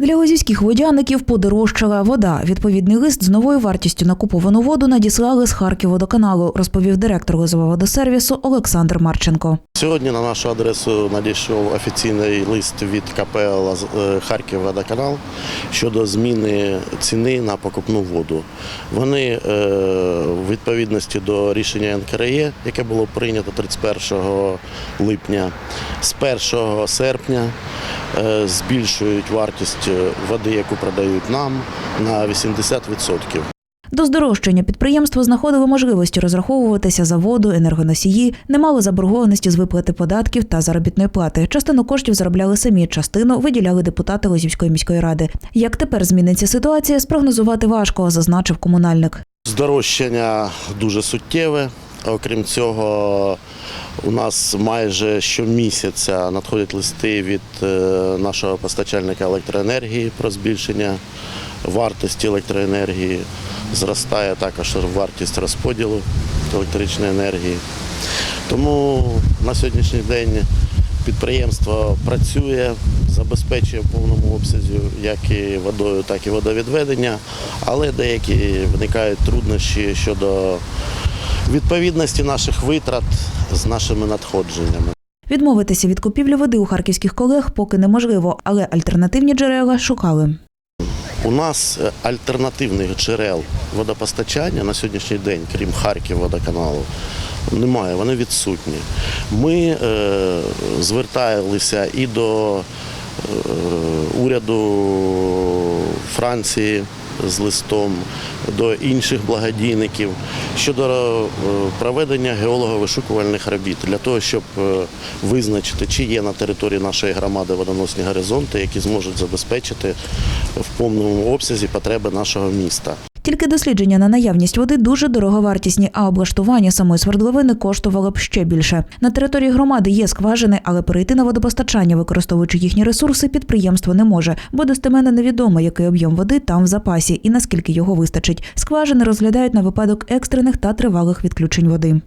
Для лозівських водяників подорожчала вода. Відповідний лист з новою вартістю на куповану воду надіслали з Харківводоканалу, розповів директор водосервісу Олександр Марченко. Сьогодні на нашу адресу надійшов офіційний лист від КП «Лаз- е, щодо зміни ціни на покупну воду. Вони е, в відповідності до рішення НКРЕ, яке було прийнято 31 липня, з 1 серпня е, збільшують вартість води, яку продають нам, на 80%. До здорожчання підприємство знаходило можливості розраховуватися за воду, енергоносії, не мало заборгованості з виплати податків та заробітної плати. Частину коштів заробляли самі, частину виділяли депутати Лозівської міської ради. Як тепер зміниться ситуація, спрогнозувати важко, зазначив комунальник. Здорожчання дуже суттєве. Окрім цього, у нас майже щомісяця надходять листи від е, нашого постачальника електроенергії про збільшення вартості електроенергії. Зростає також вартість розподілу електричної енергії. Тому на сьогоднішній день підприємство працює, забезпечує в повному обсязі як і водою, так і водовідведення, але деякі виникають труднощі щодо відповідності наших витрат з нашими надходженнями. Відмовитися від купівлі води у харківських колег поки неможливо, але альтернативні джерела шукали. У нас е, альтернативних джерел водопостачання на сьогоднішній день, крім Харків водоканалу, немає, вони відсутні. Ми е, зверталися і до е, уряду Франції з листом, до інших благодійників щодо е, проведення геолого-вишукувальних робіт для того, щоб визначити, чи є на території нашої громади водоносні горизонти, які зможуть забезпечити в повному обсязі потреби нашого міста. Тільки дослідження на наявність води дуже дороговартісні, а облаштування самої свердловини коштувало б ще більше. На території громади є скважини, але перейти на водопостачання, використовуючи їхні ресурси, підприємство не може, бо достеменно невідомо, який об'єм води там в запасі і наскільки його вистачить. Скважини розглядають на випадок екстрених та тривалих відключень води.